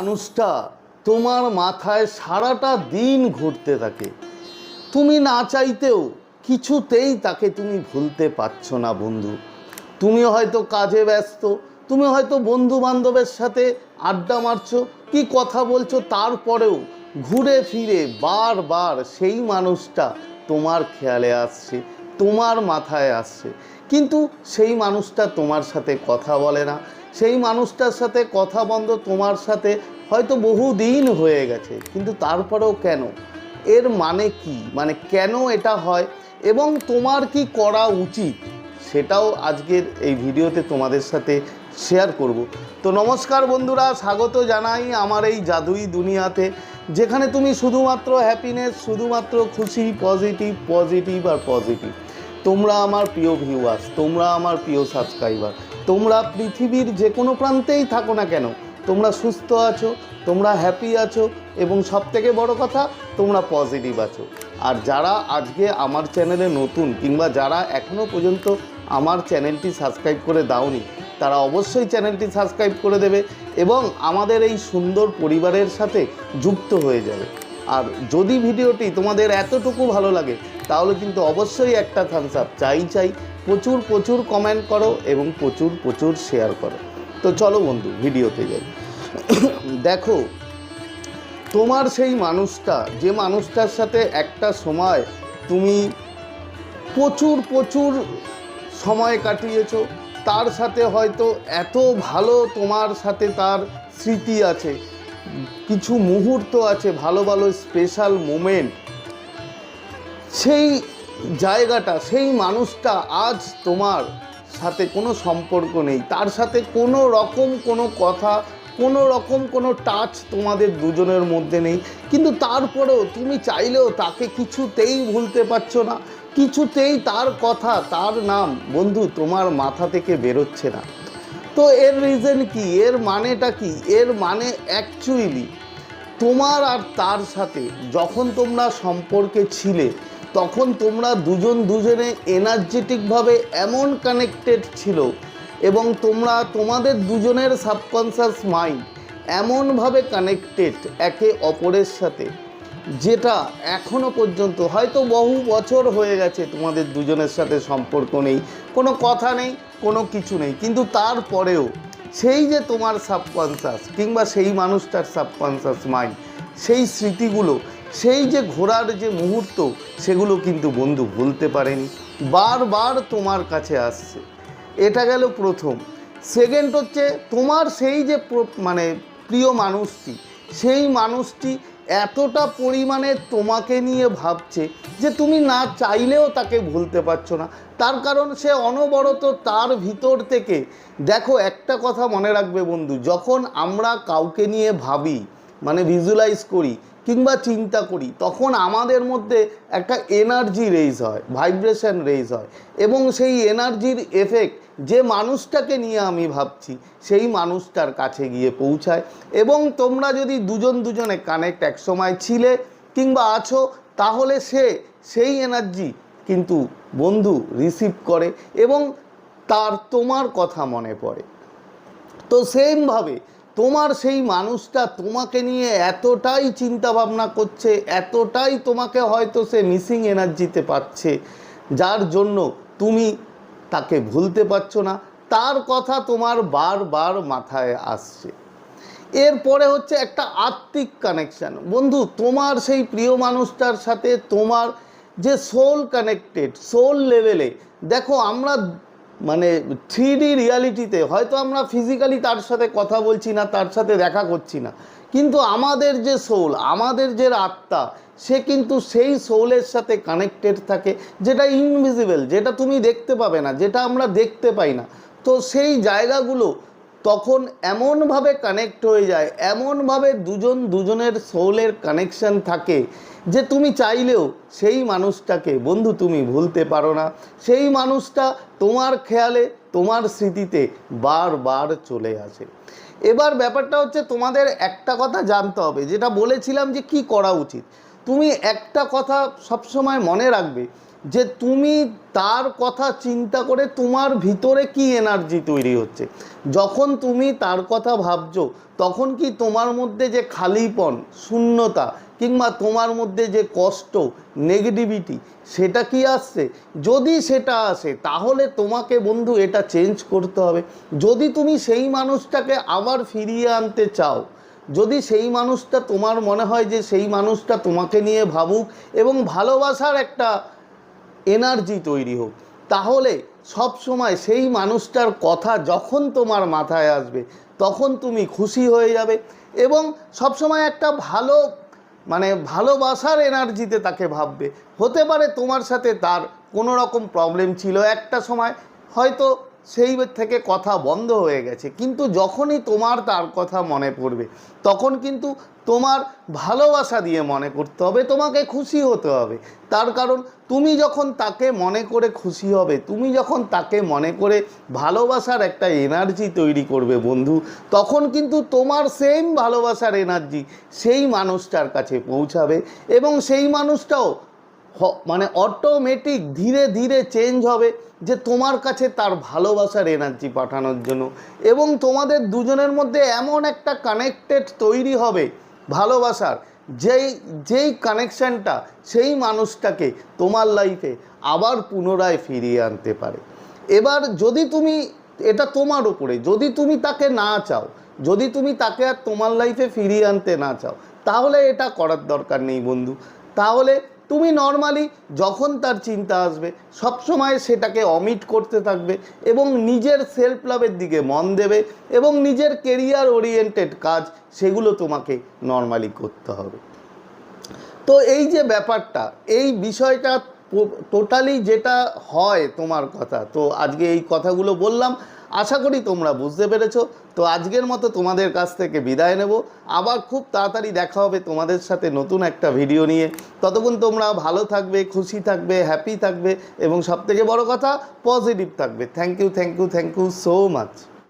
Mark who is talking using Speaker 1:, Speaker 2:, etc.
Speaker 1: মানুষটা তোমার মাথায় সারাটা দিন ঘুরতে থাকে। তুমি না চাইতেও কিছুতেই তাকে তুমি ভুলতে পারছ না বন্ধু। তুমি হয়তো কাজে ব্যস্ত, তুমি হয়তো বন্ধু বান্ধবের সাথে আড্ডা মারছো, কি কথা বলছো তারপরেও ঘুরে ফিরে বারবার সেই মানুষটা তোমার খেয়ালে আসছে, তোমার মাথায় আসছে। কিন্তু সেই মানুষটা তোমার সাথে কথা বলে না সেই মানুষটার সাথে কথা বন্ধ তোমার সাথে হয়তো বহু দিন হয়ে গেছে, কিন্তু তারপরেও কেন? এর মানে কি? মানে কেন এটা হয়? এবং তোমার কি করা উচিত? সেটাও আজকের এই ভিডিওতে তোমাদের সাথে শেয়ার করব। তো নমস্কার বন্ধুরা, স্বাগত জানাই আমার এই জাদুই দুনিয়াতে, যেখানে তুমি শুধুমাত্র হ্যাপিনেস শুধুমাত্র খুশি পজিটিভ পজিটিভ আর পজিটিভ তোমরা আমার প্রিয় ভিউয়ার্স তোমরা আমার প্রিয় সাবস্ক্রাইবার তোমরা পৃথিবীর যে কোনো প্রান্তেই থাকো না কেন, তোমরা সুস্থ আছো, তোমরা হ্যাপি আছো এবং সব থেকে বড় কথা, তোমরা পজিটিভ আছো। আর যারা আজকে আমার চ্যানেলে নতুন কিংবা যারা এখনও পর্যন্ত আমার চ্যানেলটি সাবস্ক্রাইব করে দাওনি, তারা অবশ্যই চ্যানেলটি সাবস্ক্রাইব করে দেবে এবং আমাদের এই সুন্দর পরিবারের সাথে যুক্ত হয়ে যাবে। আর যদি ভিডিওটি তোমাদের এতটুকু ভালো লাগে, তাহলে কিন্তু অবশ্যই একটা থামস আপ চাই চাই প্রচুর প্রচুর কমেন্ট করো এবং প্রচুর প্রচুর শেয়ার করো। তো চলো বন্ধু, ভিডিওতে যাই। দেখো, তোমার সেই মানুষটা, যে মানুষটার সাথে একটা সময় তুমি প্রচুর প্রচুর সময় কাটিয়েছো, তার সাথে হয়তো এত ভালো তোমার সাথে তার স্মৃতি আছে, কিছু মুহূর্ত আছে, ভালো ভালো স্পেশাল মোমেন্ট সেই জায়গাটা, সেই মানুষটা আজ তোমার সাথে কোনো সম্পর্ক নেই। তার সাথে কোনো রকম কোনো কথা, কোনো রকম কোনো টাচ তোমাদের দুজনের মধ্যে নেই। কিন্তু তারপরেও তুমি চাইলেও তাকে কিছুতেই ভুলতে পারছ না। কিছুতেই তার কথা, তার নাম, বন্ধু, তোমার মাথা থেকে বেরোচ্ছে না। তো এর রিজন কি? এর মানেটা কি? এর মানে অ্যাকচুয়ালি তোমার আর তার সাথে যখন তোমরা সম্পর্কে ছিলে, তখন তোমরা দুজন দুজনে এনার্জেটিকভাবে এমন কানেক্টেড ছিল এবং তোমরা তোমাদের দুজনের সাবকনসিয়াস মাইন্ড এমনভাবে কানেক্টেড একে অপরের সাথে, যেটা এখনও পর্যন্ত হয়তো বহু বছর হয়ে গেছে তোমাদের দুজনের সাথে সম্পর্ক নেই। কোনো কথা নেই, কোনো কিছু নেই। কিন্তু তারপরেও সেই যে তোমার সাবকনসাস কিংবা সেই মানুষটার সাবকনসাস মাইন্ড সেই স্মৃতিগুলো, সেই যে ঘোরার যে মুহূর্ত, সেগুলো কিন্তু বন্ধু ভুলতে পারেনি। বারবার তোমার কাছে আসছে। এটা গেল প্রথম। সেকেন্ড হচ্ছে তোমার সেই যে মানে প্রিয় মানুষটি, সেই মানুষটি এতটা পরিমাণে তোমাকে নিয়ে ভাবছে যে তুমি না চাইলেও তাকে ভুলতে পারছ না। তার কারণ সে অনবরত তার ভিতর থেকে, দেখো একটা কথা মনে রাখবে বন্ধু, যখন আমরা কাউকে নিয়ে ভাবি মানে ভিজুয়ালাইজ করি কিংবা চিন্তা করি, তখন আমাদের মধ্যে একটা এনার্জি রেজ হয় ভাইব্রেশন রেজ হয় এবং সেই এনার্জির এফেক্ট যে মানুষটাকে নিয়ে আমি ভাবছি, সেই মানুষটার কাছে গিয়ে পৌঁছায়। এবং তোমরা যদি দুজন দুজনে কানেক্ট একসময় ছিলে কিংবা আছো, তাহলে সে সেই এনার্জি কিন্তু বন্ধু রিসিভ করে এবং তার তোমার কথা মনে পড়ে। তো সেমভাবে তোমার সেই মানুষটা তোমাকে নিয়ে এতটাই চিন্তা ভাবনা করছে, এতটাই তোমাকে হয়তো সে মিসিং এনার্জিতে পাচ্ছে, যার জন্য তুমি তাকে ভুলতে পারছ না, তার কথা তোমার বারবার মাথায় আসছে। এরপরে হচ্ছে একটা আত্মিক কানেকশান বন্ধু, তোমার সেই প্রিয় মানুষটার সাথে তোমার যে সোল কানেক্টেড সোল লেভেলে দেখো আমরা মানে থ্রি ডি রিয়ালিটিতে হয়তো আমরা ফিজিক্যালি তার সাথে কথা বলছি না, তার সাথে দেখা করছি না। কিন্তু আমাদের যে সোল আমাদের যে আত্মা, সে কিন্তু সেই সোলের সাথে কানেক্টেড থাকে, যেটা ইনভিজিবল যেটা তুমি দেখতে পাবে না, যেটা আমরা দেখতে পাই না। তো সেই জায়গাগুলো তখন এমনভাবে কানেক্ট হয়ে যায়, এমনভাবে দুজন দুজনের সোলের কানেকশন থাকে, যে তুমি চাইলেও সেই মানুষটাকে, বন্ধু তুমি ভুলতে পারো না, সেই মানুষটা তোমার খেয়ালে, তোমার স্মৃতিতে বারবার চলে আসে। এবার ব্যাপারটা হচ্ছে তোমাদের একটা কথা জানতে হবে, যেটা বলেছিলাম যে কি করা উচিত। তুমি একটা কথা সবসময় মনে রাখবে যে তুমি তার কথা চিন্তা করে তোমার ভিতরে কি এনার্জি তৈরি হচ্ছে। যখন তুমি তার কথা ভাবছ, তখন কি তোমার মধ্যে যে খালিপন, শূন্যতা কিংবা তোমার মধ্যে যে কষ্ট নেগেটিভিটি সেটা কি আসছে? যদি সেটা আসে, তাহলে তোমাকে বন্ধু এটা চেঞ্জ করতে হবে। যদি তুমি সেই মানুষটাকে আবার ফিরিয়ে আনতে চাও, যদি সেই মানুষটা তোমার মনে হয় যে সেই মানুষটা তোমাকে নিয়ে ভাবুক এবং ভালোবাসার একটা এনার্জি তৈরি হোক, তাহলে সব সময় সেই মানুষটার কথা যখন তোমার মাথায় আসবে, তখন তুমি খুশি হয়ে যাবে এবং সবসময় একটা ভালো মানে ভালোবাসার এনার্জিতে তাকে ভাববে। হতে পারে তোমার সাথে তার কোনো রকম প্রবলেম ছিল একটা সময়, হয়তো সেই থেকে কথা বন্ধ হয়ে গেছে। কিন্তু যখনই তোমার তার কথা মনে পড়বে, তখন কিন্তু তোমার ভালোবাসা দিয়ে মনে করতে হবে, তোমাকে খুশি হতে হবে। তার কারণ, তুমি যখন তাকে মনে করে খুশি হবে, তুমি যখন তাকে মনে করে ভালোবাসার একটা এনার্জি তৈরি করবে বন্ধু, তখন কিন্তু তোমার সেম ভালোবাসার এনার্জি সেই মানুষটার কাছে পৌঁছাবে এবং সেই মানুষটাও মানে অটোমেটিক ধীরে ধীরে চেঞ্জ হবে যে তোমার কাছে তার ভালোবাসার এনার্জি পাঠানোর জন্য। এবং তোমাদের দুজনের মধ্যে এমন একটা কানেক্টেড তৈরি হবে ভালোবাসার, যেই যেই কানেকশানটা সেই মানুষটাকে তোমার লাইফে আবার পুনরায় ফিরিয়ে আনতে পারে। এবার যদি তুমি, এটা তোমার উপরে, যদি তুমি তাকে না চাও, যদি তুমি তাকে আর তোমার লাইফে ফিরিয়ে আনতে না চাও, তাহলে এটা করার দরকার নেই বন্ধু। তাহলে তুমি নর্মালি যখন তার চিন্তা আসবে সব সময় সেটাকে অমিট করতে থাকবে এবং নিজের সেলফ লাভের দিকে মন দেবে এবং নিজের কেরিয়ার ওরিয়েন্টেড কাজ সেগুলো তোমাকে নর্মালি করতে হবে। তো এই যে ব্যাপারটা, এই বিষয়টা টোটালি যেটা হয় তোমার কথা, তো আজকে এই কথাগুলো বললাম আশা করি তোমরা বুঝতে পেরেছ। তো আজকের মতো তোমাদের কাছ থেকে বিদায় নেব। আবার খুব তাড়াতাড়ি দেখা হবে তোমাদের সাথে নতুন একটা ভিডিও নিয়ে। ততক্ষণ তোমরা ভালো থাকবে, খুশি থাকবে হ্যাপি থাকবে এবং সবথেকে বড় কথা পজিটিভ থাকবে। Thank you thank you thank you so much